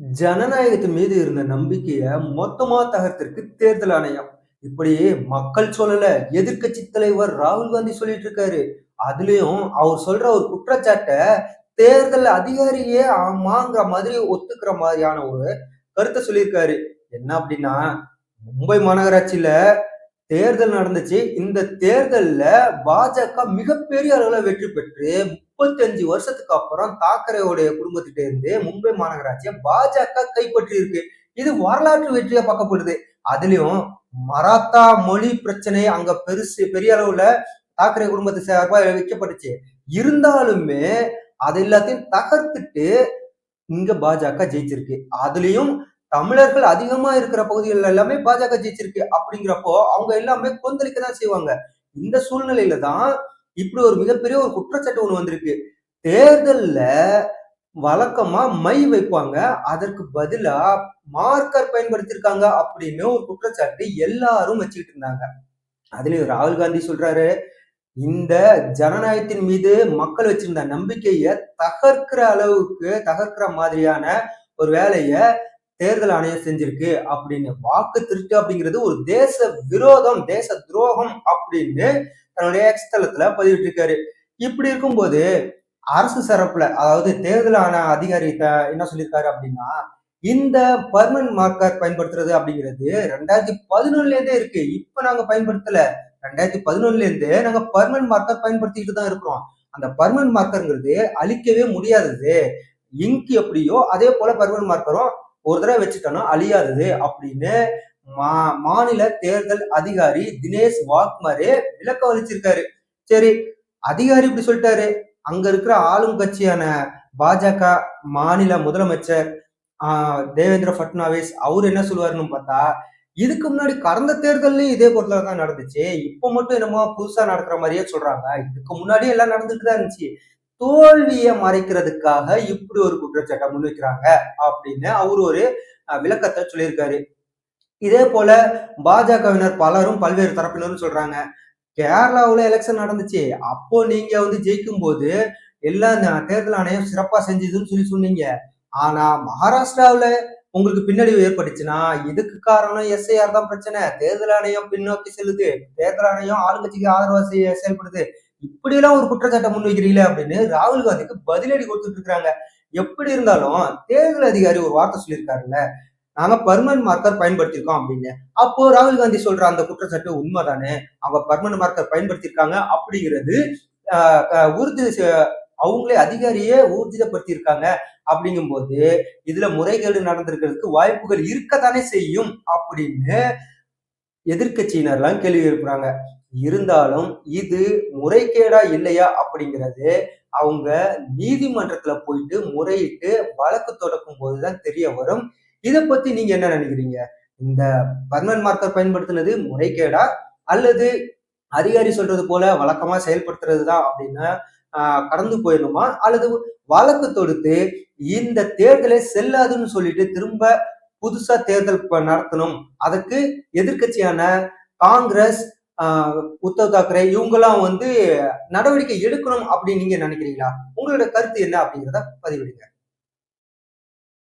ஜனநாயகத்தின் மீது இருந்த நம்பிக்கைய மொத்தமா தகர்த்திருக்கு தேர்தல் ஆணையம். இப்படி மக்கள் சொல்லல, எதிர்க்கட்சி தலைவர் ராகுல் காந்தி சொல்லிட்டு இருக்காரு. அதுலயும் அவர் சொல்ற ஒரு குற்றச்சாட்டை தேர்தல் அதிகாரியே ஆமாங்கிற மாதிரி ஒத்துக்கிற மாதிரியான ஒரு கருத்தை சொல்லியிருக்காரு. என்ன அப்படின்னா, மும்பை மாநகராட்சியில தேர்தல் நடந்துச்சு. இந்த தேர்தல்ல பாஜக மிகப்பெரிய அளவுல வெற்றி பெற்று 35 வருஷத்துக்கு அப்புறம் தாக்கரேவுடைய குடும்பத்திட்ட இருந்து மும்பை மாநகராட்சியை பாஜக கைப்பற்றி இருக்கு. இது வரலாற்று வெற்றியா பார்க்கப்படுது. அதுலயும் மராத்தா மொழி பிரச்சனை அங்க பெருசு பெரிய அளவுல தாக்கரே குடும்பத்து சார்பா வைக்கப்பட்டுச்சு. இருந்தாலுமே அது எல்லாத்தையும் தகர்த்துட்டு இங்க பாஜக ஜெயிச்சிருக்கு. அதுலயும் தமிழர்கள் அதிகமா இருக்கிற பகுதிகள் எல்லாமே பாஜக ஜெயிச்சிருக்கு. அப்படிங்கிறப்போ அவங்க எல்லாமே கொந்தளிக்க தான் செய்வாங்க. இந்த சூழ்நிலையில தான் இப்படி ஒரு மிகப்பெரிய ஒரு குற்றச்சாட்டு ஒண்ணு வந்திருக்கு. தேர்தல்ல வழக்கமா மை வைப்பாங்க. அதற்கு பதிலா மார்க்கர் பயன்படுத்தியிருக்காங்க அப்படின்னு ஒரு குற்றச்சாட்டு எல்லாரும் வச்சுக்கிட்டு இருந்தாங்க. அதுலயும் ராகுல் காந்தி சொல்றாரு, இந்த ஜனநாயகத்தின் மீது மக்கள் வச்சிருந்த நம்பிக்கைய தகர்க்கிற அளவுக்கு தகர்க்கிற மாதிரியான ஒரு வேலையை தேர்தல் ஆணையம் செஞ்சிருக்கு அப்படின்னு வாக்கு திருட்டு அப்படிங்கிறது ஒரு தேச விரோதம் தேச துரோகம் அப்படின்னு தன்னுடைய எக்ஸ்தலத்துல பதிவிட்டு இருக்காரு இப்படி இருக்கும்போது அரசு சிறப்புல அதாவது தேர்தல் ஆணை அதிகாரி என்ன சொல்லியிருக்காரு அப்படின்னா இந்த பர்மனன்ட் மார்க்கர் பயன்படுத்துறது அப்படிங்கிறது ரெண்டாயிரத்தி பதினொன்னுல இருந்தே இருக்கு. இப்ப நாங்க பயன்படுத்தல. ரெண்டாயிரத்தி பதினொன்னுல இருந்து நாங்க பர்மனன்ட் மார்க்கர் பயன்படுத்திக்கிட்டு தான் இருக்கிறோம். அந்த பர்மனன்ட் மார்க்கருங்கிறது அழிக்கவே முடியாதது. இங்க் எப்படியோ அதே போல பர்மனன்ட் மார்க்கரும் ஒரு தடவை வச்சுட்டோம்னா அழியாதது அப்படின்னு மா மாநில தேர்தல் அதிகாரி தினேஷ் வாக்மரே விளக்கம் அளிச்சிருக்காரு. சரி அதிகாரி இப்படி சொல்லிட்டாரு. அங்க இருக்கிற ஆளும் கட்சியான பாஜக மாநில முதலமைச்சர் தேவேந்திர பட்னாவிஸ் அவர் என்ன சொல்லுவாருன்னு பார்த்தா இதுக்கு முன்னாடி கடந்த தேர்தல்லையும் இதே பொருளாக தான் நடந்துச்சு. இப்போ மட்டும் என்னமோ புதுசா நடக்கிற மாதிரியே சொல்றாங்க. இதுக்கு முன்னாடியே எல்லாம் நடந்துட்டு தான் இருந்துச்சு. தோல்வியை மறைக்கிறதுக்காக இப்படி ஒரு குற்றச்சாட்டை முன்வைக்கிறாங்க அப்படின்னு அவர் ஒரு விளக்கத்தை சொல்லியிருக்காரு. இதே போல பாஜகவினர் பலரும் பல்வேறு தரப்பினரும் சொல்றாங்க கேரளாவில் எலெக்ஷன் நடந்துச்சு அப்போ நீங்க வந்து ஜெயிக்கும் போது எல்லாம் தேர்தல் ஆணையம் சிறப்பா செஞ்சதுன்னு சொல்லி சொன்னீங்க. ஆனா மகாராஷ்டிராவில் உங்களுக்கு பின்னடைவு ஏற்பட்டுச்சுன்னா இதுக்கு காரணம் எஸ்ஐஆர் தான் பிரச்சனை. தேர்தல் ஆணையம் பின்னோக்கி செல்லுது. தேர்தல் ஆணையம் ஆளுங்கட்சிக்கு ஆதரவா செயல்படுது. இப்படி எல்லாம் ஒரு குற்றச்சாட்டை முன்வைக்கிறீங்களே அப்படின்னு ராகுல் காந்திக்கு பதிலடி கொடுத்துட்டு இருக்காங்க. எப்படி இருந்தாலும் தேர்தல் அதிகாரி ஒரு வார்த்தை சொல்லியிருக்காருல்ல நாங்க பர்மனன்ட் மார்க்கர் பயன்படுத்தியிருக்கோம் அப்படின்னு. அப்போ ராகுல் காந்தி சொல்ற அந்த குற்றச்சாட்டு உண்மைதானே? அவங்க பர்மனன்ட் மார்க்கர் பயன்படுத்தியிருக்காங்க அப்படிங்கிறது ஆஹ், உறுதி அவங்களே அதிகாரியே ஊர்ஜிதப்படுத்தியிருக்காங்க அப்படிங்கும்போது இதுல முறைகேடு நடந்திருக்கிறதுக்கு வாய்ப்புகள் இருக்கத்தானே செய்யும் அப்படின்னு எதிர்க்கட்சியினர்லாம் கேள்வி எழுப்புறாங்க. இருந்தாலும் இது முறைகேடா இல்லையா அப்படிங்கிறது அவங்க நீதிமன்றத்துல போயிட்டு முறையிட்டு வழக்கு தொடக்கும் போதுதான் தெரிய வரும். இதை பத்தி நீங்க என்ன நினைக்கிறீங்க? இந்த பர்மன் மார்க்கர் பயன்படுத்தினது முறைகேடா அல்லது அதிகாரி சொல்றது போல வழக்கமா செயல்படுத்துறது தான் அப்படின்னு கடந்து போயிடணுமா? அல்லது வழக்கு தொடுத்து இந்த தேர்தலே செல்லாதுன்னு சொல்லிட்டு திரும்ப புதுசா தேர்தல் நடத்தணும். அதற்கு எதிர்க்கட்சியான காங்கிரஸ் உத்தவ் தாக்கரே இவங்கெல்லாம் வந்து நடவடிக்கை எடுக்கணும் அப்படின்னு நீங்க நினைக்கிறீங்களா? உங்களோட கருத்து என்ன அப்படிங்கிறத பதிவிடுங்க.